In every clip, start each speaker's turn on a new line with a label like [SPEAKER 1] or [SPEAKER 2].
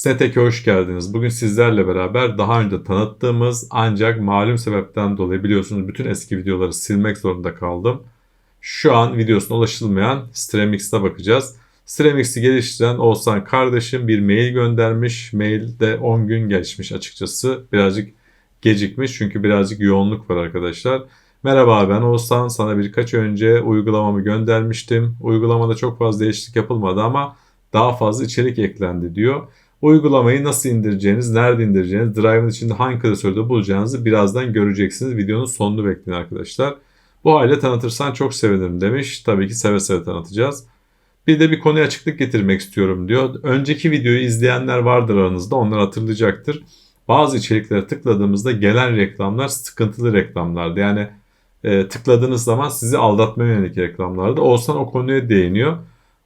[SPEAKER 1] Snetek'e hoş geldiniz. Bugün sizlerle beraber daha önce tanıttığımız ancak malum sebepten dolayı biliyorsunuz bütün eski videoları silmek zorunda kaldım. Şu an videosuna ulaşılmayan Stremix'e bakacağız. Stremix'i geliştiren Oğuzhan kardeşim bir mail göndermiş. Mailde 10 gün geçmiş açıkçası. Birazcık gecikmiş çünkü birazcık yoğunluk var arkadaşlar. Merhaba ben Oğuzhan. Sana birkaç önce uygulamamı göndermiştim. Uygulamada çok fazla değişiklik yapılmadı ama daha fazla içerik eklendi diyor. Uygulamayı nasıl indireceğiniz, nerede indireceğiniz, Drive'ın içinde hangi klasörde bulacağınızı birazdan göreceksiniz. Videonun sonunu bekleyin arkadaşlar. Bu hale tanıtırsan çok sevinirim demiş. Tabii ki seve seve tanıtacağız. Bir de bir konuya açıklık getirmek istiyorum diyor. Önceki videoyu izleyenler vardır aranızda. Onlar hatırlayacaktır. Bazı içeriklere tıkladığımızda gelen reklamlar sıkıntılı reklamlardı. Yani e, tıkladığınız zaman sizi aldatmaya yönelik reklamlardı. Olsan o konuya değiniyor.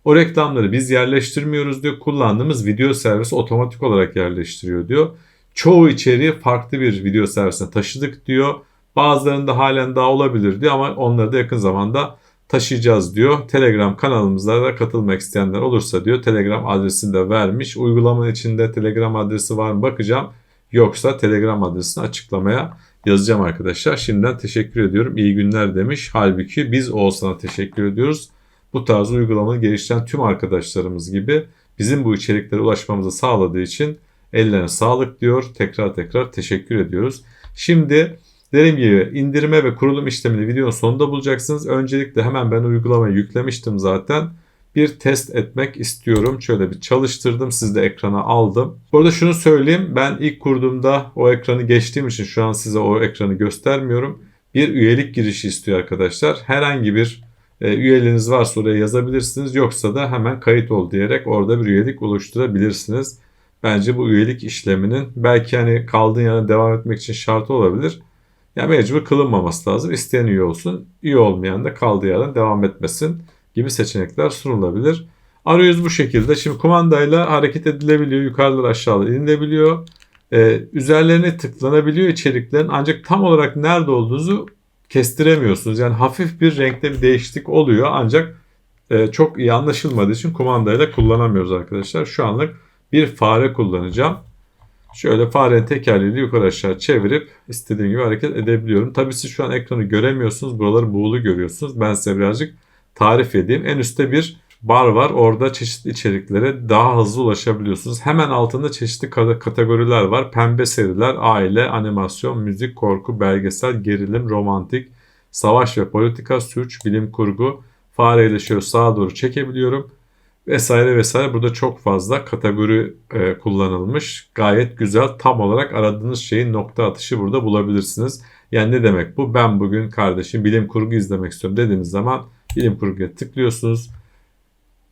[SPEAKER 1] O reklamları biz yerleştirmiyoruz diyor. Kullandığımız video servisi otomatik olarak yerleştiriyor diyor. Çoğu içeriği farklı bir video servisine taşıdık diyor. Bazılarında halen daha olabilir diyor ama onları da yakın zamanda taşıyacağız diyor. Telegram kanalımıza da katılmak isteyenler olursa diyor Telegram adresini de vermiş. Uygulamanın içinde Telegram adresi var mı bakacağım. Yoksa Telegram adresini açıklamaya yazacağım arkadaşlar. Şimdiden teşekkür ediyorum. İyi günler demiş. Halbuki biz Oğuzhan'a teşekkür ediyoruz. Bu tarz uygulamayı geliştiren tüm arkadaşlarımız gibi bizim bu içeriklere ulaşmamızı sağladığı için ellerine sağlık diyor. Tekrar tekrar teşekkür ediyoruz. Şimdi dediğim gibi indirme ve kurulum işlemini videonun sonunda bulacaksınız. Öncelikle hemen ben uygulamayı yüklemiştim zaten. Bir test etmek istiyorum. Şöyle bir çalıştırdım. Siz de ekrana aldım. Burada şunu söyleyeyim. Ben ilk kurduğumda o ekranı geçtiğim için şu an size o ekranı göstermiyorum. Bir üyelik girişi istiyor arkadaşlar. Herhangi bir e, üyeliğiniz varsa oraya yazabilirsiniz. Yoksa da hemen kayıt ol diyerek orada bir üyelik oluşturabilirsiniz. Bence bu üyelik işleminin belki hani kaldığın yerden devam etmek için şartı olabilir. Ya yani mecbur kılınmaması lazım. İsteyen üye olsun. Üye olmayan da kaldığı yerden devam etmesin gibi seçenekler sunulabilir. Arayüz bu şekilde. Şimdi kumandayla hareket edilebiliyor. Yukarıdan aşağıda inilebiliyor. Ee, üzerlerine tıklanabiliyor içeriklerin. Ancak tam olarak nerede olduğunuzu kestiremiyorsunuz. Yani hafif bir renkte bir değişiklik oluyor ancak e, çok iyi anlaşılmadığı için kumandayla kullanamıyoruz arkadaşlar. Şu anlık bir fare kullanacağım. Şöyle farenin tekerleğini yukarı aşağı çevirip istediğim gibi hareket edebiliyorum. Tabii siz şu an ekranı göremiyorsunuz. Buraları buğulu görüyorsunuz. Ben size birazcık tarif edeyim. En üstte bir bar var. Orada çeşitli içeriklere daha hızlı ulaşabiliyorsunuz. Hemen altında çeşitli kategoriler var. Pembe seriler, aile, animasyon, müzik, korku, belgesel, gerilim, romantik, savaş ve politika, suç, bilim kurgu. Fareyle sağa doğru çekebiliyorum. Vesaire vesaire. Burada çok fazla kategori e, kullanılmış. Gayet güzel. Tam olarak aradığınız şeyin nokta atışı burada bulabilirsiniz. Yani ne demek bu? Ben bugün kardeşim bilim kurgu izlemek istiyorum dediğiniz zaman bilim kurguya tıklıyorsunuz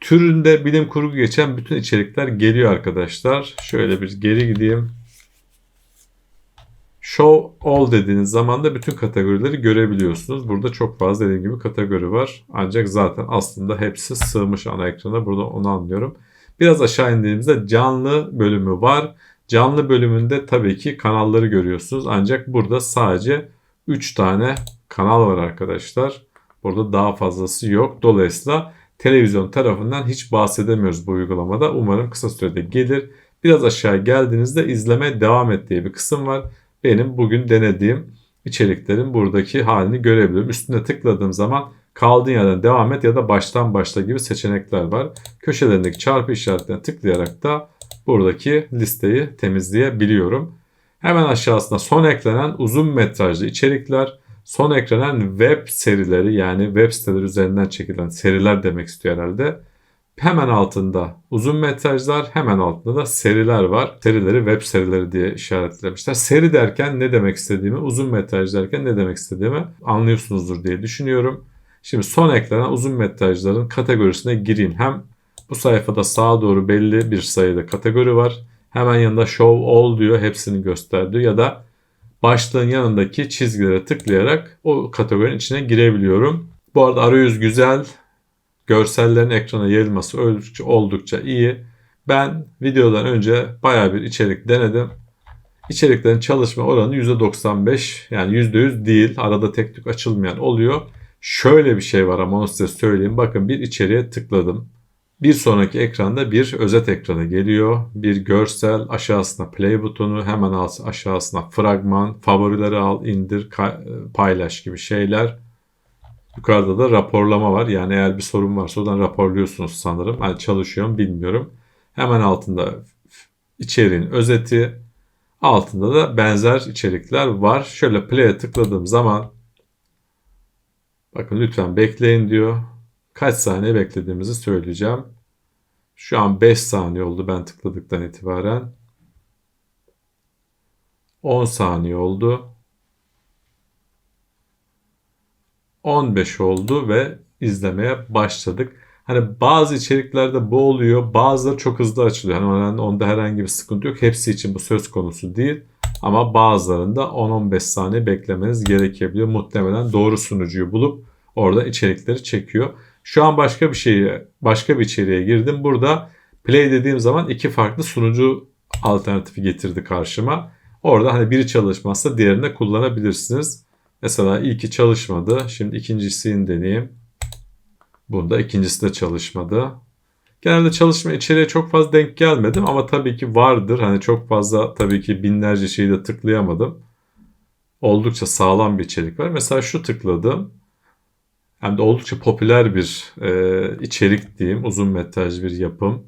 [SPEAKER 1] türünde bilim kurgu geçen bütün içerikler geliyor arkadaşlar. Şöyle bir geri gideyim. Show all dediğiniz zaman da bütün kategorileri görebiliyorsunuz. Burada çok fazla dediğim gibi kategori var. Ancak zaten aslında hepsi sığmış ana ekrana. Burada onu anlıyorum. Biraz aşağı indiğimizde canlı bölümü var. Canlı bölümünde tabii ki kanalları görüyorsunuz. Ancak burada sadece 3 tane kanal var arkadaşlar. Burada daha fazlası yok. Dolayısıyla televizyon tarafından hiç bahsedemiyoruz bu uygulamada. Umarım kısa sürede gelir. Biraz aşağı geldiğinizde izleme devam et diye bir kısım var. Benim bugün denediğim içeriklerin buradaki halini görebiliyorum. Üstüne tıkladığım zaman kaldığın yerden devam et ya da baştan başla gibi seçenekler var. Köşelerindeki çarpı işaretine tıklayarak da buradaki listeyi temizleyebiliyorum. Hemen aşağısında son eklenen uzun metrajlı içerikler, son ekrenen web serileri yani web siteleri üzerinden çekilen seriler demek istiyor herhalde. Hemen altında uzun metrajlar, hemen altında da seriler var. Serileri web serileri diye işaretlemişler. Seri derken ne demek istediğimi, uzun metraj derken ne demek istediğimi anlıyorsunuzdur diye düşünüyorum. Şimdi son eklenen uzun metrajların kategorisine gireyim. Hem bu sayfada sağa doğru belli bir sayıda kategori var. Hemen yanında show all diyor hepsini göster ya da başlığın yanındaki çizgilere tıklayarak o kategorinin içine girebiliyorum. Bu arada arayüz güzel. Görsellerin ekrana yayılması oldukça, oldukça iyi. Ben videodan önce baya bir içerik denedim. İçeriklerin çalışma oranı %95 yani %100 değil. Arada tek tük açılmayan oluyor. Şöyle bir şey var ama onu size söyleyeyim. Bakın bir içeriğe tıkladım. Bir sonraki ekranda bir özet ekranı geliyor. Bir görsel, aşağısına play butonu, hemen alt aşağısına fragman, favorileri al, indir, paylaş gibi şeyler. Yukarıda da raporlama var. Yani eğer bir sorun varsa oradan raporluyorsunuz sanırım. Yani çalışıyor mu bilmiyorum. Hemen altında içeriğin özeti, altında da benzer içerikler var. Şöyle play'e tıkladığım zaman bakın lütfen bekleyin diyor. Kaç saniye beklediğimizi söyleyeceğim. Şu an 5 saniye oldu ben tıkladıktan itibaren. 10 saniye oldu. 15 oldu ve izlemeye başladık. Hani bazı içeriklerde bu oluyor, bazıları çok hızlı açılıyor. Hani onda herhangi bir sıkıntı yok. Hepsi için bu söz konusu değil. Ama bazılarında 10-15 saniye beklemeniz gerekebiliyor. Muhtemelen doğru sunucuyu bulup orada içerikleri çekiyor. Şu an başka bir şeye, başka bir içeriğe girdim. Burada play dediğim zaman iki farklı sunucu alternatifi getirdi karşıma. Orada hani biri çalışmazsa diğerini kullanabilirsiniz. Mesela ilki çalışmadı. Şimdi ikincisini deneyeyim. Bunda ikincisi de çalışmadı. Genelde çalışma içeriğe çok fazla denk gelmedim ama tabii ki vardır. Hani çok fazla tabii ki binlerce şeyi de tıklayamadım. Oldukça sağlam bir içerik var. Mesela şu tıkladım. Hem de oldukça popüler bir e, içerik diyeyim. Uzun metraj bir yapım.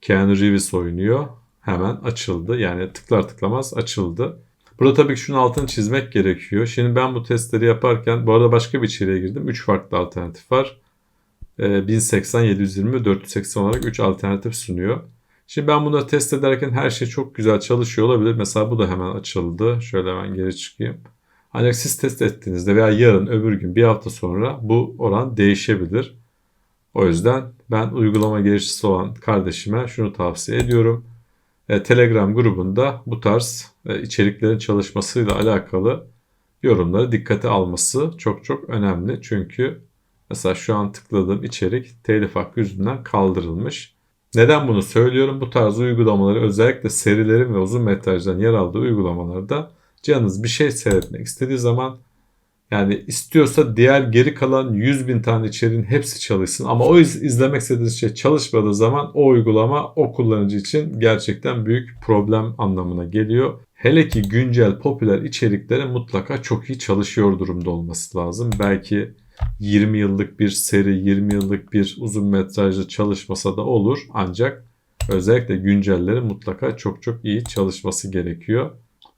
[SPEAKER 1] Keanu Reeves oynuyor. Hemen açıldı. Yani tıklar tıklamaz açıldı. Burada tabii ki şunun altını çizmek gerekiyor. Şimdi ben bu testleri yaparken bu arada başka bir içeriğe girdim. 3 farklı alternatif var. 1080, 720 ve 480 olarak 3 alternatif sunuyor. Şimdi ben bunları test ederken her şey çok güzel çalışıyor olabilir. Mesela bu da hemen açıldı. Şöyle hemen geri çıkayım. Ancak siz test ettiğinizde veya yarın öbür gün bir hafta sonra bu oran değişebilir. O yüzden ben uygulama geliştiricisi olan kardeşime şunu tavsiye ediyorum. E, Telegram grubunda bu tarz e, içeriklerin çalışmasıyla alakalı yorumları dikkate alması çok çok önemli. Çünkü mesela şu an tıkladığım içerik telif hakkı yüzünden kaldırılmış. Neden bunu söylüyorum? Bu tarz uygulamaları özellikle serilerin ve uzun metrajdan yer aldığı uygulamalarda canınız bir şey seyretmek istediği zaman yani istiyorsa diğer geri kalan 100 bin tane içeriğin hepsi çalışsın. Ama o iz, izlemek istediğiniz şey çalışmadığı zaman o uygulama o kullanıcı için gerçekten büyük problem anlamına geliyor. Hele ki güncel popüler içeriklere mutlaka çok iyi çalışıyor durumda olması lazım. Belki 20 yıllık bir seri, 20 yıllık bir uzun metrajlı çalışmasa da olur. Ancak özellikle güncellerin mutlaka çok çok iyi çalışması gerekiyor.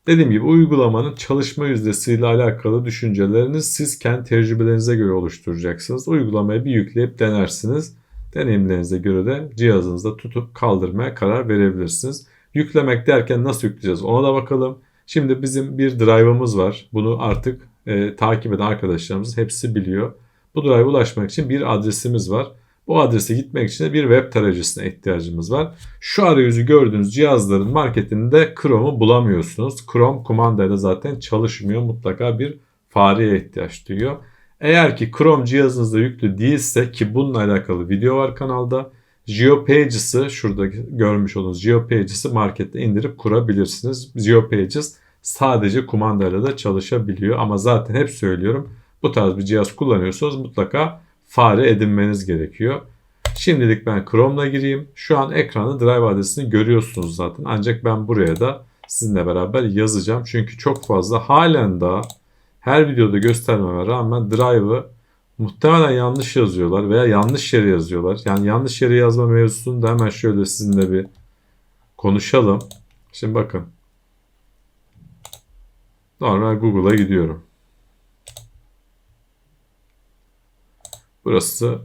[SPEAKER 1] Dediğim gibi uygulamanın çalışma yüzdesiyle alakalı düşünceleriniz siz kendi tecrübelerinize göre oluşturacaksınız. Uygulamayı bir yükleyip denersiniz. Deneyimlerinize göre de cihazınızda tutup kaldırmaya karar verebilirsiniz. Yüklemek derken nasıl yükleyeceğiz ona da bakalım. Şimdi bizim bir drive'ımız var. Bunu artık e, takip eden arkadaşlarımız hepsi biliyor. Bu drive'a ulaşmak için bir adresimiz var. Bu adrese gitmek için de bir web tarayıcısına ihtiyacımız var. Şu arayüzü gördüğünüz cihazların marketinde Chrome'u bulamıyorsunuz. Chrome kumandayla zaten çalışmıyor. Mutlaka bir fareye ihtiyaç duyuyor. Eğer ki Chrome cihazınızda yüklü değilse ki bununla alakalı video var kanalda. GeoPages'ı şurada görmüş olduğunuz GeoPages'ı markette indirip kurabilirsiniz. GeoPages sadece kumandayla da çalışabiliyor ama zaten hep söylüyorum bu tarz bir cihaz kullanıyorsanız mutlaka fare edinmeniz gerekiyor. Şimdilik ben Chrome'la gireyim. Şu an ekranda Drive adresini görüyorsunuz zaten. Ancak ben buraya da sizinle beraber yazacağım. Çünkü çok fazla halen daha her videoda göstermeme rağmen Drive'ı muhtemelen yanlış yazıyorlar veya yanlış yere yazıyorlar. Yani yanlış yere yazma mevzusunu da hemen şöyle sizinle bir konuşalım. Şimdi bakın. Normal Google'a gidiyorum. Burası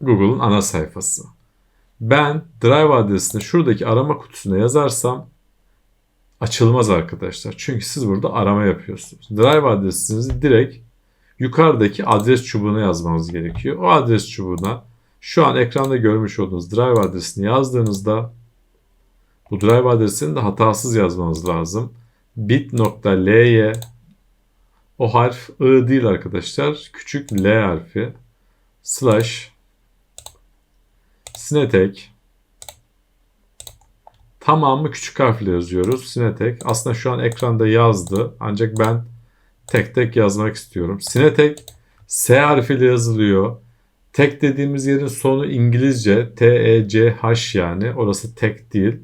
[SPEAKER 1] Google'un ana sayfası. Ben Drive adresini şuradaki arama kutusuna yazarsam açılmaz arkadaşlar. Çünkü siz burada arama yapıyorsunuz. Drive adresinizi direkt yukarıdaki adres çubuğuna yazmanız gerekiyor. O adres çubuğuna şu an ekranda görmüş olduğunuz Drive adresini yazdığınızda bu Drive adresini de hatasız yazmanız lazım. bit.ly o harf I değil arkadaşlar. Küçük L harfi slash sinetek tamamı küçük harfle yazıyoruz. Sinetek aslında şu an ekranda yazdı ancak ben tek tek yazmak istiyorum. Sinetek S harfiyle yazılıyor. Tek dediğimiz yerin sonu İngilizce T-E-C-H yani. Orası tek değil.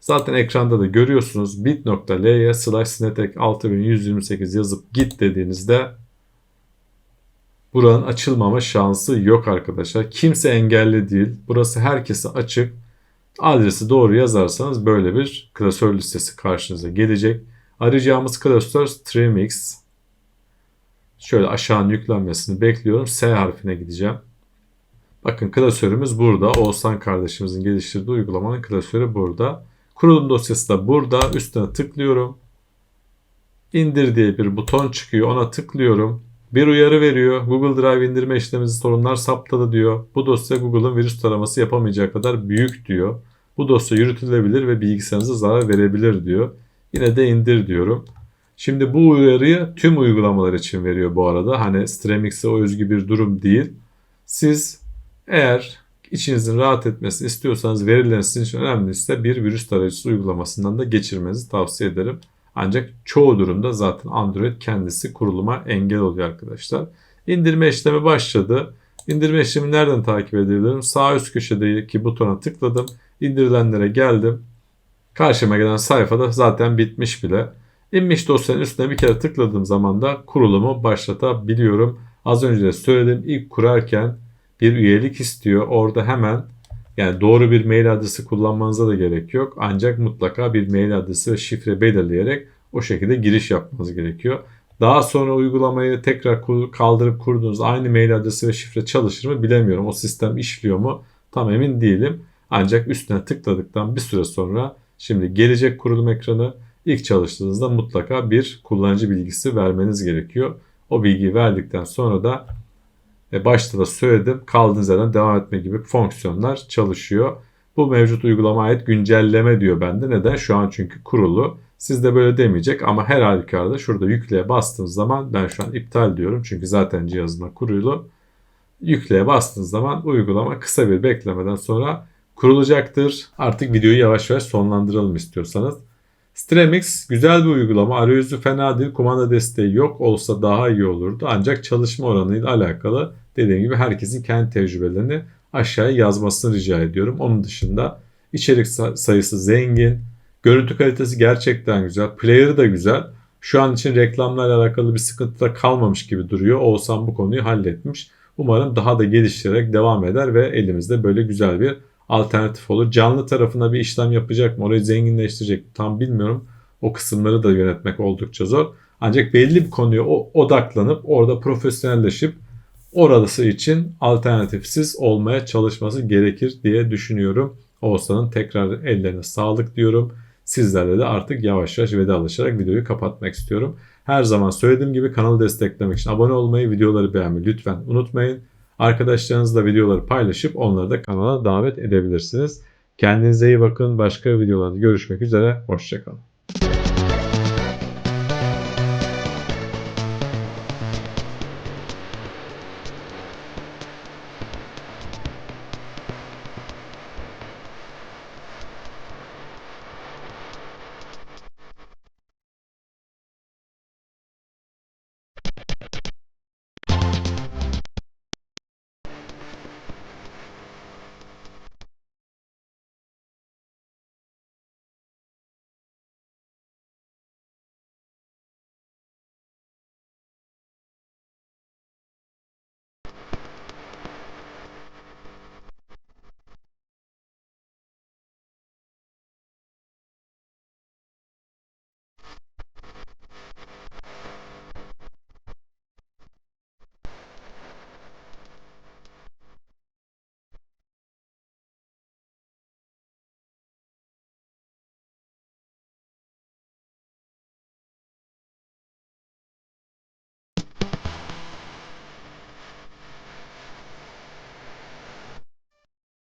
[SPEAKER 1] Zaten ekranda da görüyorsunuz bit.ly'ye slash sinetek 6128 yazıp git dediğinizde buranın açılmama şansı yok arkadaşlar. Kimse engelli değil. Burası herkese açık. Adresi doğru yazarsanız böyle bir klasör listesi karşınıza gelecek. Arayacağımız klasör StreamX. Şöyle aşağı yüklenmesini bekliyorum. S harfine gideceğim. Bakın klasörümüz burada. Oğuzhan kardeşimizin geliştirdiği uygulamanın klasörü burada. Kurulum dosyası da burada. Üstüne tıklıyorum. İndir diye bir buton çıkıyor. Ona tıklıyorum. Bir uyarı veriyor. Google Drive indirme işleminizi sorunlar saptadı diyor. Bu dosya Google'ın virüs taraması yapamayacağı kadar büyük diyor. Bu dosya yürütülebilir ve bilgisayarınıza zarar verebilir diyor. Yine de indir diyorum. Şimdi bu uyarıyı tüm uygulamalar için veriyor bu arada. Hani Stremix'e o özgü bir durum değil. Siz eğer içinizin rahat etmesini istiyorsanız verileriniz sizin için önemliyse bir virüs tarayıcısı uygulamasından da geçirmenizi tavsiye ederim. Ancak çoğu durumda zaten Android kendisi kuruluma engel oluyor arkadaşlar. İndirme işlemi başladı. İndirme işlemi nereden takip edebilirim? Sağ üst köşedeki butona tıkladım. İndirilenlere geldim. Karşıma gelen sayfada zaten bitmiş bile. İnmiş dosyanın üstüne bir kere tıkladığım zaman da kurulumu başlatabiliyorum. Az önce de söyledim ilk kurarken bir üyelik istiyor. Orada hemen yani doğru bir mail adresi kullanmanıza da gerek yok. Ancak mutlaka bir mail adresi ve şifre belirleyerek o şekilde giriş yapmanız gerekiyor. Daha sonra uygulamayı tekrar kaldırıp kurduğunuz aynı mail adresi ve şifre çalışır mı bilemiyorum. O sistem işliyor mu tam emin değilim. Ancak üstüne tıkladıktan bir süre sonra şimdi gelecek kurulum ekranı ilk çalıştığınızda mutlaka bir kullanıcı bilgisi vermeniz gerekiyor. O bilgiyi verdikten sonra da başta da söyledim kaldığınız yerden devam etme gibi fonksiyonlar çalışıyor. Bu mevcut uygulamaya ait güncelleme diyor bende. Neden? Şu an çünkü kurulu. Sizde böyle demeyecek ama her halükarda şurada yükleye bastığınız zaman ben şu an iptal diyorum. Çünkü zaten cihazına kurulu. Yükleye bastığınız zaman uygulama kısa bir beklemeden sonra kurulacaktır. Artık videoyu yavaş yavaş sonlandıralım istiyorsanız. Stremix güzel bir uygulama. Arayüzü fena değil. Kumanda desteği yok olsa daha iyi olurdu. Ancak çalışma oranıyla alakalı dediğim gibi herkesin kendi tecrübelerini aşağıya yazmasını rica ediyorum. Onun dışında içerik sayısı zengin. Görüntü kalitesi gerçekten güzel. Player'ı da güzel. Şu an için reklamlarla alakalı bir sıkıntı da kalmamış gibi duruyor. Oğuzhan bu konuyu halletmiş. Umarım daha da geliştirerek devam eder ve elimizde böyle güzel bir alternatif olur. Canlı tarafına bir işlem yapacak mı? Orayı zenginleştirecek mi? Tam bilmiyorum. O kısımları da yönetmek oldukça zor. Ancak belli bir konuya odaklanıp orada profesyonelleşip orası için alternatifsiz olmaya çalışması gerekir diye düşünüyorum. Oğuzhan'ın tekrar ellerine sağlık diyorum. Sizlerle de artık yavaş yavaş vedalaşarak videoyu kapatmak istiyorum. Her zaman söylediğim gibi kanalı desteklemek için abone olmayı, videoları beğenmeyi lütfen unutmayın. Arkadaşlarınızla videoları paylaşıp onları da kanala davet edebilirsiniz. Kendinize iyi bakın. Başka videolarda görüşmek üzere. Hoşçakalın.